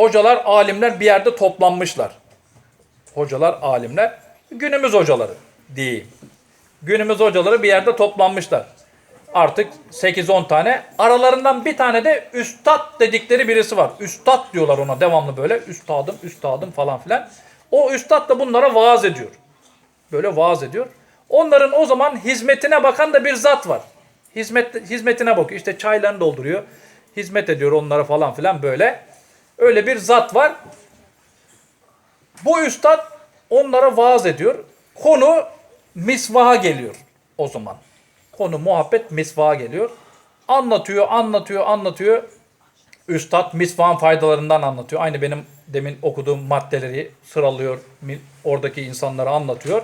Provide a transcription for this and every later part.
hocalar, alimler bir yerde toplanmışlar. Hocalar, alimler, günümüz hocaları diyeyim. Günümüz hocaları bir yerde toplanmışlar. Artık 8-10 tane. Aralarından bir tane de üstad dedikleri birisi var. Üstad diyorlar ona devamlı böyle. Üstadım, üstadım falan filan. O üstad da bunlara vaaz ediyor. Böyle vaaz ediyor. Onların o zaman hizmetine bakan da bir zat var. Hizmet, hizmetine bakıyor. İşte çaylarını dolduruyor. Hizmet ediyor onlara falan filan böyle. Öyle bir zat var. Bu üstad onlara vaaz ediyor. Konu misvaha geliyor o zaman. Konu muhabbet misvaha geliyor. Anlatıyor, anlatıyor, anlatıyor. Üstad misvahın faydalarından anlatıyor. Aynı benim demin okuduğum maddeleri sıralıyor. Oradaki insanlara anlatıyor.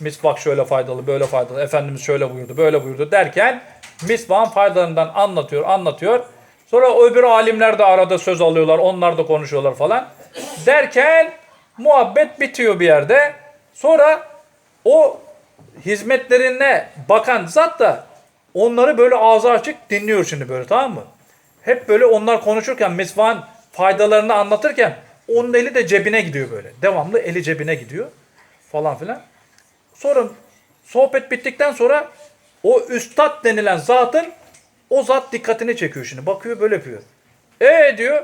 Misvak şöyle faydalı, böyle faydalı. Efendimiz şöyle buyurdu, böyle buyurdu derken misvahın faydalarından anlatıyor, anlatıyor. Sonra öbür alimler de arada söz alıyorlar. Onlar da konuşuyorlar falan. Derken muhabbet bitiyor bir yerde. Sonra o hizmetlerine bakan zat da onları böyle ağzı açık dinliyor şimdi böyle tamam mı? Hep böyle onlar konuşurken misvahın faydalarını anlatırken onun eli de cebine gidiyor böyle. Devamlı eli cebine gidiyor falan filan. Sonra sohbet bittikten sonra o üstad denilen zatın o zat dikkatini çekiyor şimdi. Bakıyor böyle yapıyor. E diyor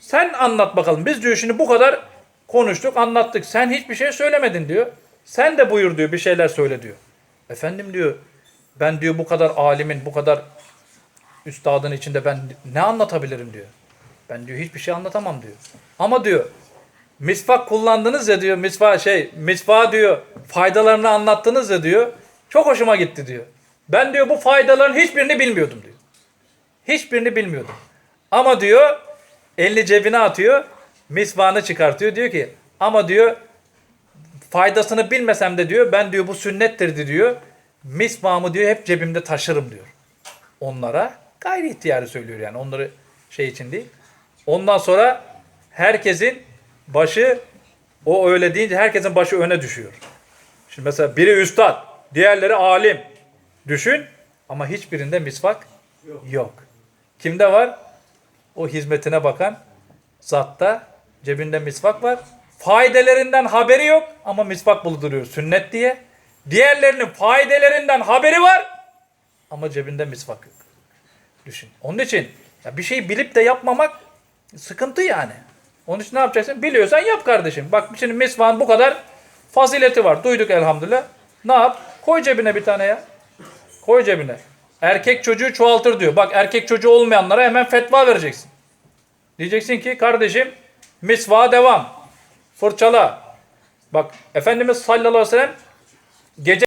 sen anlat bakalım. Biz diyor şimdi bu kadar konuştuk, anlattık. Sen hiçbir şey söylemedin diyor. Sen de buyur diyor, bir şeyler söyle diyor. Efendim diyor, ben diyor bu kadar alimin, bu kadar üstadın içinde ben ne anlatabilirim diyor. Ben diyor hiçbir şey anlatamam diyor. Ama diyor misvak kullandınız ya diyor, misvak şey, misvak diyor faydalarını anlattınız ya diyor. Çok hoşuma gitti diyor. Ben diyor bu faydaların hiçbirini bilmiyordum diyor. Hiçbirini bilmiyordum. Ama diyor elini cebine atıyor. Misvağını çıkartıyor. Diyor ki ama diyor faydasını bilmesem de diyor ben diyor bu sünnettir diyor. Misvağımı diyor hep cebimde taşırım diyor. Onlara gayri ihtiyarı söylüyor yani onları şey için değil. Ondan sonra herkesin başı o öyle deyince herkesin başı öne düşüyor. Şimdi mesela biri üstad, diğerleri alim. Düşün ama hiçbirinde misvak yok. Kimde var? O hizmetine bakan zatta cebinde misvak var. Faydelerinden haberi yok ama misvak bulunduruyor sünnet diye. Diğerlerinin faydelerinden haberi var ama cebinde misvak yok. Düşün. Onun için ya bir şeyi bilip de yapmamak sıkıntı yani. Onun için ne yapacaksın? Biliyorsan yap kardeşim. Bak şimdi misvağın bu kadar fazileti var. Duyduk elhamdülillah. Ne yap? Koy cebine bir tane ya. Koy cebine. Erkek çocuğu çoğaltır diyor. Bak erkek çocuğu olmayanlara hemen fetva vereceksin. Diyeceksin ki kardeşim misvağa devam. Fırçala. Bak Efendimiz sallallahu aleyhi ve sellem gece